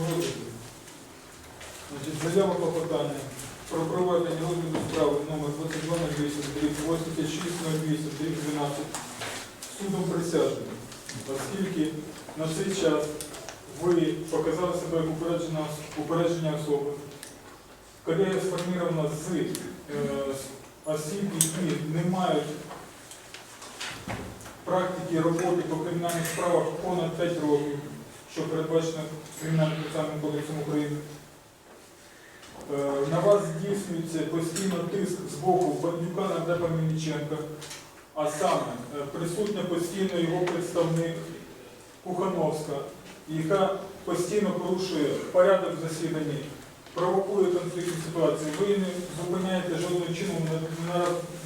вашому розгляді. Значить, заява клопотання про проведення розгляду справи номер 2208 8608 12 судом присяжним, оскільки на цей час ви показали себе як упереджена, упередження особи. Колегія сформірована з е, осіб, які не мають практики роботи по кримінальних справах понад 5 років, що передбачено Кримінальним процесуальним кодексом України. Е, На вас здійснюється постійно тиск з боку Бандюка Нардепа Мельниченка, а саме е, присутня постійно його представник Кухановська, яка постійно порушує порядок в засіданні, провокує конфліктні ситуації. Ви не зупиняєте жодним чином,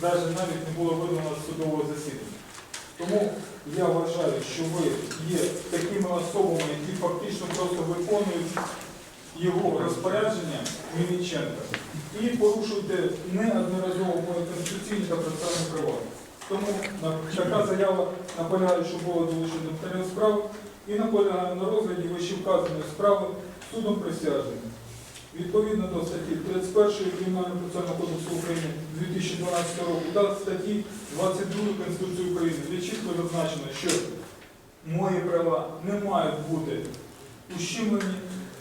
навіть не було видано судового засідання. Тому я вважаю, що ви є такими особами, які фактично просто виконують його розпорядження Мельниченка і порушуєте неодноразово мої конституційні та процесуальні права. Тому така заява наполягає, що було долучено до справи і наполягає на розгляді вищевказаної справи судом присяжним. Відповідно до статті 31 Кримінального процесуального кодексу України 2012 року та статті 22 Конституції України, де чітко зазначено, що мої права не мають бути ущемлені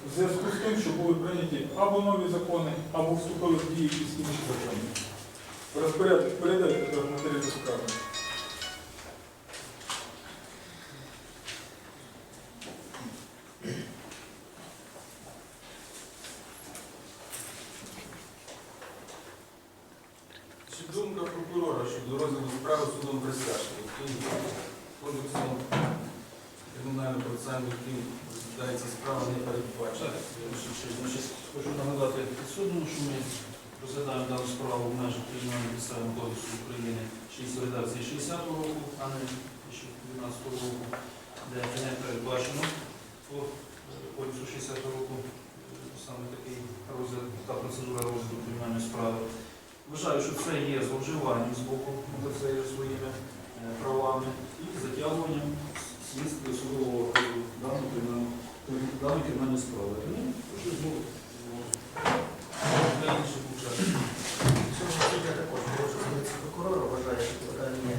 в зв'язку з тим, що були прийняті або нові закони, або вступили в дію якісь інші закони. Розпорядок передайте до матеріалу справи. Думка прокурора щодо розгляду справи судом присяжних, яким кодексом кримінального процесуального, яким розглядається справа, не передбачена? Хочу нагадати підсудному, що ми розглядаємо дану справу в межах Кримінального процесуального кодексу України ще із редакції 60-го року, а не 2012 року, де не передбачено по е, кодексу 60-го року е, саме такий розгляд та процедура розгляду кримінальної справи. Вважаю, що це є зловживанням з боку МВЦ своїми е, правами і затягуванням слідства судового розгляду даної кримінальної справи. Тому прошу знову для інших учасників. Цього суддя також прошу звернутися прокурора, вважає, що питання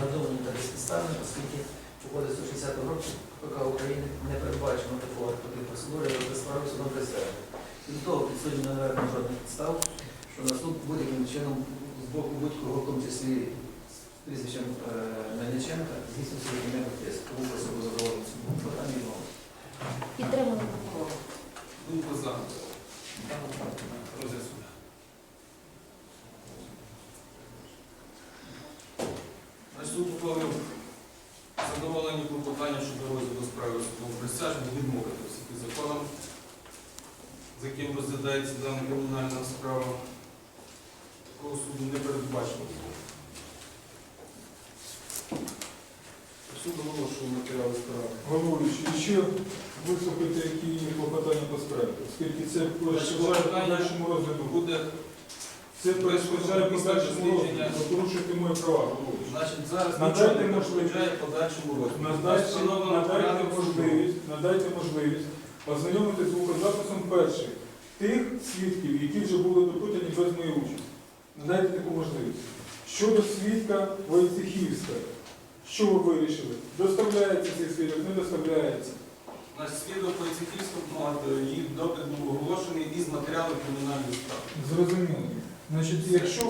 надуманим та безпідставним, оскільки у кодексу 60 років ПК України не передбачено такого такої процедури розгляд справи судом присяжних. Крім того, підсудні не наверно жодних підстав, що на суд будь-яким чином з боку будь-кого, в тому числі з прізвищем е, Мельниченка, здійснюється ім'я тиск. Тому просив би задоволити цьому питанню і мову. Підтримано прокурора. Думка за. Розгляд суду. Суд ухвалив задоволені клопотання щодо розгляду справи судом присяжних, відмовити всіх законом, за яким розглядається дана кримінальна справа. Суду не передбачено. Суд оголошує матеріали справи. Головуючий, і ще вислухайте, які є клопотання по справі, оскільки це перешкоджає подальшому розгляду. Буде, Це перешкоджає подальшому розгляду. Ви порушуєте мої права, головуючий. значить, зараз Надайте нічого не можливість. перешкоджає подальшому розгляду. Надайте, Встановлено надайте порядок можливість, надайте можливість ознайомити з звукозаписом перших тих свідків, які вже були допитані без моєї участі. Надайте таку можливість. Щодо свідка Войцехівська, що ви вирішили? Доставляється цей свідок, не доставляється. Наш свідок Войцехівського допит був оголошений із матеріалу кримінальної справи. Зрозуміло. Значить, якщо